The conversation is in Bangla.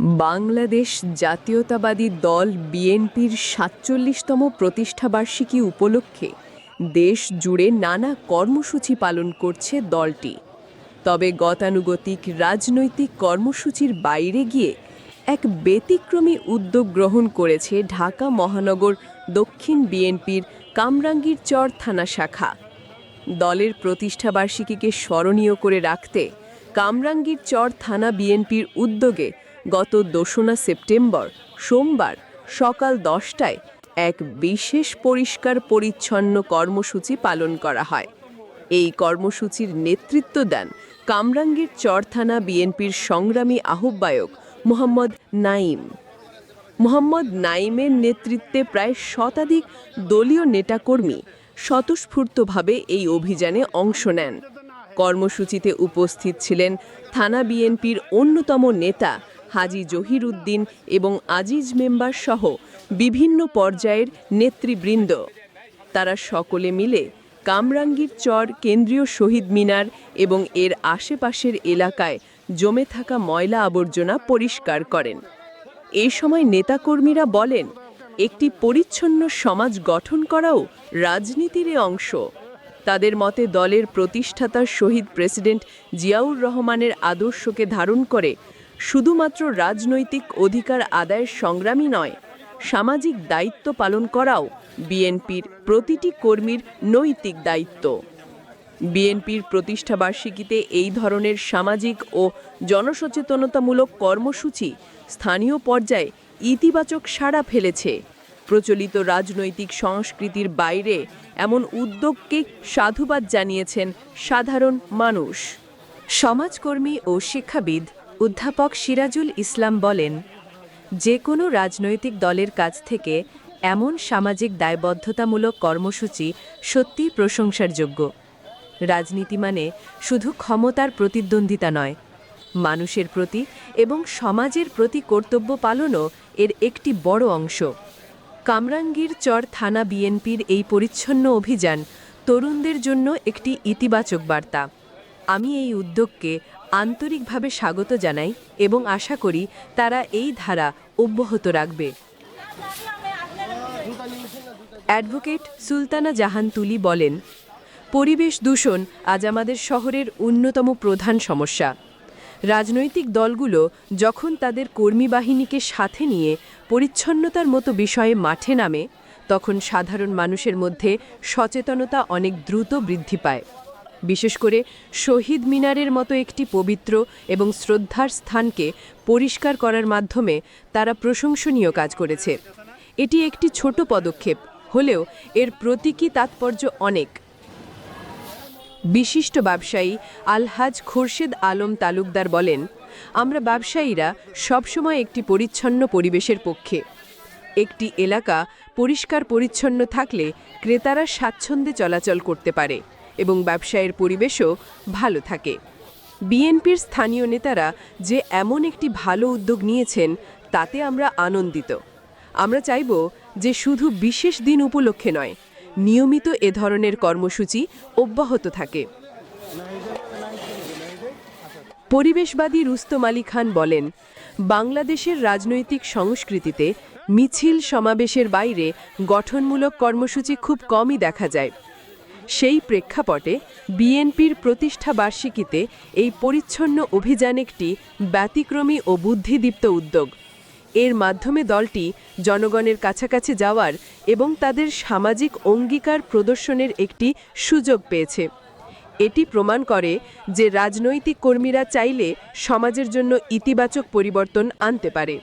বাংলাদেশ জাতীয়তাবাদী দল বিএনপির সাতচল্লিশতম প্রতিষ্ঠাবার্ষিকী উপলক্ষে দেশ জুড়ে নানা কর্মসূচি পালন করছে দলটি। তবে গতানুগতিক রাজনৈতিক কর্মসূচির বাইরে গিয়ে এক ব্যতিক্রমী উদ্যোগ গ্রহণ করেছে ঢাকা মহানগর দক্ষিণ বিএনপির কামরাঙ্গীর চর থানা শাখা। দলের প্রতিষ্ঠাবার্ষিকীকে স্মরণীয় করে রাখতে কামরাঙ্গীর চর থানা বিএনপির উদ্যোগে গত দোসরা সেপ্টেম্বর, সোমবার সকাল দশটায় এক বিশেষ পরিষ্কার পরিচ্ছন্ন কর্মসূচি পালন করা হয়। এই কর্মসূচির নেতৃত্ব দেন কামরাঙ্গীর চর থানা বিএনপির সংগ্রামী আহ্বায়ক মোহাম্মদ নাইম মোহাম্মদ নাইমের নেতৃত্বে প্রায় শতাধিক দলীয় নেতাকর্মী স্বতঃস্ফূর্তভাবে এই অভিযানে অংশ নেন। কর্মসূচিতে উপস্থিত ছিলেন থানা বিএনপির অন্যতম নেতা হাজি জহির উদ্দিন এবং আজিজ মেম্বার সহ বিভিন্ন পর্যায়ের নেতৃবৃন্দ। তারা সকলে মিলে কামরাঙ্গীর চর কেন্দ্রীয় শহীদ মিনার এবং এর আশেপাশের এলাকায় জমে থাকা ময়লা আবর্জনা পরিষ্কার করেন। এই সময় নেতাকর্মীরা বলেন, একটি পরিচ্ছন্ন সমাজ গঠন করাও রাজনীতির অংশ। তাদের মতে, দলের প্রতিষ্ঠাতা শহীদ প্রেসিডেন্ট জিয়াউর রহমানের আদর্শকে ধারণ করে শুধুমাত্র রাজনৈতিক অধিকার আদায়ের সংগ্রামই নয়, সামাজিক দায়িত্ব পালন করাও বিএনপির প্রতিটি কর্মীর নৈতিক দায়িত্ব। বিএনপির প্রতিষ্ঠাবার্ষিকীতে এই ধরনের সামাজিক ও জনসচেতনতামূলক কর্মসূচি স্থানীয় পর্যায়ে ইতিবাচক সাড়া ফেলেছে। প্রচলিত রাজনৈতিক সংস্কৃতির বাইরে এমন উদ্যোগকে সাধুবাদ জানিয়েছেন সাধারণ মানুষ। সমাজকর্মী ও শিক্ষাবিদ অধ্যাপক সিরাজুল ইসলাম বলেন, যে কোনো রাজনৈতিক দলের কাছ থেকে এমন সামাজিক দায়বদ্ধতামূলক কর্মসূচি সত্যিই প্রশংসার যোগ্য রাজনীতি মানে শুধু ক্ষমতার প্রতিদ্বন্দ্বিতা নয়, মানুষের প্রতি এবং সমাজের প্রতি কর্তব্য পালনও এর একটি বড় অংশ। কামরাঙ্গীর চর থানা বিএনপির এই পরিচ্ছন্ন অভিযান তরুণদের জন্য একটি ইতিবাচক বার্তা। আমি এই উদ্যোগকে আন্তরিকভাবে স্বাগত জানাই এবং আশা করি তারা এই ধারা অব্যাহত রাখবে। অ্যাডভোকেট সুলতানা জাহান তুলি বলেন, পরিবেশ দূষণ আজ আমাদের শহরের অন্যতম প্রধান সমস্যা। রাজনৈতিক দলগুলো যখন তাদের কর্মী বাহিনীকে সাথে নিয়ে পরিচ্ছন্নতার মতো বিষয়ে মাঠে নামে, তখন সাধারণ মানুষের মধ্যে সচেতনতা অনেক দ্রুত বৃদ্ধি পায়। বিশেষ করে শহীদ মিনারের মতো একটি পবিত্র এবং শ্রদ্ধার স্থানকে পরিষ্কার করার মাধ্যমে তারা প্রশংসনীয় কাজ করেছে। এটি একটি ছোট পদক্ষেপ, হলেও এর প্রতীকী তাৎপর্য অনেক। বিশিষ্ট ব্যবসায়ী আলহাজ খুরশেদ আলম তালুকদার বলেন, আমরা ব্যবসায়ীরা সবসময় একটি পরিচ্ছন্ন পরিবেশের পক্ষে। একটি এলাকা পরিষ্কার পরিচ্ছন্ন থাকলে ক্রেতারা স্বাচ্ছন্দ্যে চলাচল করতে পারে। এবং ব্যবসায়ের পরিবেশও ভালো থাকে। বিএনপির স্থানীয় নেতারা যে এমন একটি ভালো উদ্যোগ নিয়েছেন, তাতে আমরা আনন্দিত। আমরা চাইব যে শুধু বিশেষ দিন উপলক্ষে নয়, নিয়মিত এ ধরনের কর্মসূচি অব্যাহত থাকে। পরিবেশবাদী রুস্তম আলী খান বলেন, বাংলাদেশের রাজনৈতিক সংস্কৃতিতে মিছিল সমাবেশের বাইরে গঠনমূলক কর্মসূচি খুব কমই দেখা যায়। সেই প্রেক্ষাপটে বিএনপির প্রতিষ্ঠা বার্ষিকীতে এই পরিচ্ছন্ন অভিযান একটি ব্যতিক্রমী ও বুদ্ধিদীপ্ত উদ্যোগ। এর মাধ্যমে দলটি জনগণের কাছাকাছি যাওয়ার এবং তাদের সামাজিক অঙ্গীকার প্রদর্শনের একটি সুযোগ পেয়েছে। এটি প্রমাণ করে যে রাজনৈতিক কর্মীরা চাইলে সমাজের জন্য ইতিবাচক পরিবর্তন আনতে পারে।